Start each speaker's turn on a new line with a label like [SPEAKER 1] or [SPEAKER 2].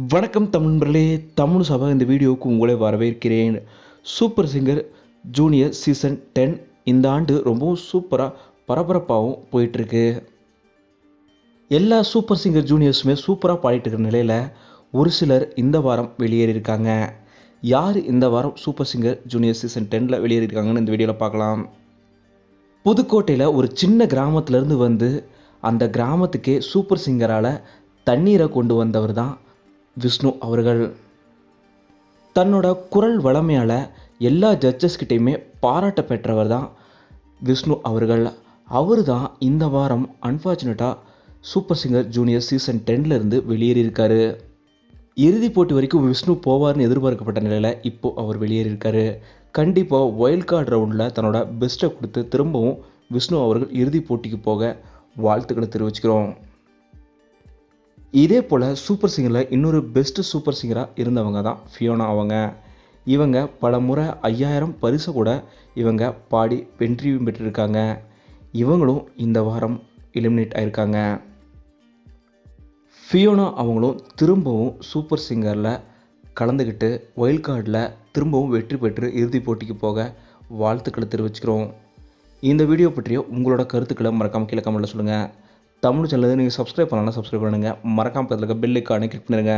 [SPEAKER 1] வணக்கம் தமிழ்நண்பர்களே தமிழ் சபா இந்த வீடியோவுக்கு உங்களை வரவேற்கிறேன். Super singer junior season ten இந்த ஆண்டு ரொம்பவும் சூப்பராக பரபரப்பாகவும் போயிட்டுருக்கு. எல்லா சூப்பர் சிங்கர் ஜூனியர்ஸுமே சூப்பராக பாடிட்டு இருக்கிற நிலையில் ஒரு சிலர் இந்த வாரம் வெளியேறியிருக்காங்க. யார் இந்த வாரம் சூப்பர் சிங்கர் ஜூனியர் சீசன் டெனில் வெளியேறியிருக்காங்கன்னு இந்த வீடியோவில் பார்க்கலாம். புதுக்கோட்டையில் ஒரு சின்ன கிராமத்துலேருந்து வந்து அந்த கிராமத்துக்கே சூப்பர் சிங்கரால் தண்ணீரை கொண்டு வந்தவர் தான் விஷ்ணு அவர்கள். தன்னோட குரல் வளமையால் எல்லா ஜட்ஜஸ்கிட்டையுமே பாராட்ட பெற்றவர் தான் விஷ்ணு அவர்கள். அவர் தான் இந்த வாரம் அன்ஃபார்ச்சுனேட்டாக சூப்பர் சிங்கர் ஜூனியர் சீசன் டென்லேருந்து வெளியேறியிருக்காரு. இறுதிப் போட்டி வரைக்கும் விஷ்ணு போவார்னு எதிர்பார்க்கப்பட்ட நிலையில் இப்போ அவர் வெளியேறியிருக்காரு. கண்டிப்பாக ஒயில்ட் கார்டு ரவுண்டில் தன்னோட பெஸ்ட்டை கொடுத்து திரும்பவும் விஷ்ணு அவர்கள் இறுதிப் போட்டிக்கு போக வாழ்த்துக்களை தெரிவிச்சுக்கிறோம். இதே போல் சூப்பர் சிங்கரில் இன்னொரு பெஸ்ட்டு சூப்பர் சிங்கராக இருந்தவங்க தான் ஃபியோனா அவங்க. இவங்க பல முறை ஐயாயிரம் பரிசு கூட இவங்க பாடி வென்றியும் பெற்றிருக்காங்க. இவங்களும் இந்த வாரம் எலிமினேட் ஆயிருக்காங்க. ஃபியோனா அவங்களும் திரும்பவும் சூப்பர் சிங்கரில் கலந்துக்கிட்டு ஒயில்ட் கார்டில் திரும்பவும் வெற்றி பெற்று இறுதிப் போட்டிக்கு போக வாழ்த்துக்களை தெரிவிச்சுக்கிறோம். இந்த வீடியோ பற்றிய உங்களோட கருத்துக்களை மறக்காமல் கீழே கமெண்ட்டில் சொல்லுங்கள் தமிழ் சேனல் நீங்கள் சப்ஸ்கிரைப் பண்ணலாம் சப்ஸ்கிரைப் பண்ணுங்கள் மறக்காமல் பக்கத்தில் இருக்க பெல் ஐக்கானை கிளிக் பண்ணிடுங்க